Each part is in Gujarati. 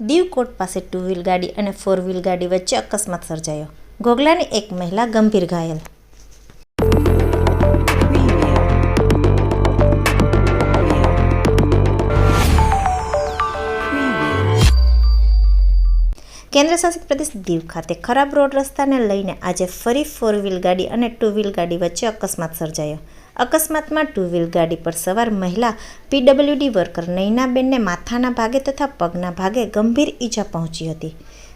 દીવ કોટ પાસે ટુ વ્હીલ ગાડી અને ફોર વ્હીલ ગાડી વચ્ચે અકસ્માત સર્જાયો. ઘોઘલાની એક મહિલા ગંભીર ઘાયલ. કેન્દ્રશાસિત પ્રદેશ દીવ ખાતે ખરાબ રોડ રસ્તાને લઈને આજે ફરી ફોર વ્હીલ ગાડી અને ટુ વ્હીલ ગાડી વચ્ચે અકસ્માત સર્જાયો. અકસ્માતમાં ટુ વ્હીલ ગાડી પર સવાર મહિલા પીડબ્લ્યુડી વર્કર નૈનાબેનને માથાના ભાગે તથા પગના ભાગે ગંભીર ઈજા પહોંચી હતી.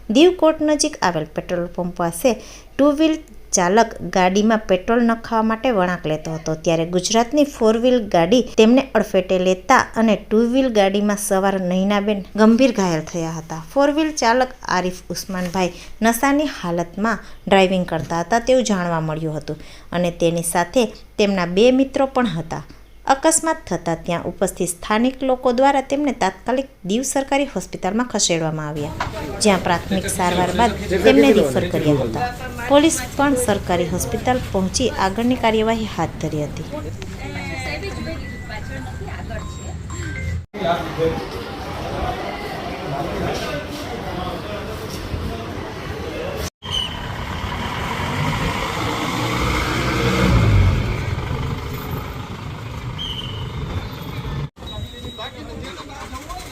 દીવ કોર્ટ નજીક આવેલ પેટ્રોલ પંપ પાસે ટુ વ્હીલ ચાલક ગાડીમાં પેટ્રોલ નખાવવા માટે વળાંક લેતો હતો. ત્યારે ગુજરાતની ફોર વ્હીલ ગાડી તેમને અડફેટે લેતા અને ટુ વ્હીલ ગાડીમાં સવાર નહીનાબેન ગંભીર ઘાયલ થયા હતા. ફોર વ્હીલ ચાલક આરિફ ઉસ્માનભાઈ નશાની હાલતમાં ડ્રાઇવિંગ કરતા હતા તેવું જાણવા મળ્યું હતું અને તેની સાથે તેમના બે મિત્રો પણ હતા. અકસ્માત થતાં ત્યાં ઉપસ્થિત સ્થાનિક લોકો દ્વારા તેમને તાત્કાલિક દીવ સરકારી હોસ્પિટલમાં ખસેડવામાં આવ્યા, જ્યાં પ્રાથમિક સારવાર બાદ તેમને રિફર કર્યા હતા. પોલીસ પણ સરકારી હોસ્પિટલ પહોંચી આગળની કાર્યવાહી હાથ ધરી હતી. લહેંગા ઢીલો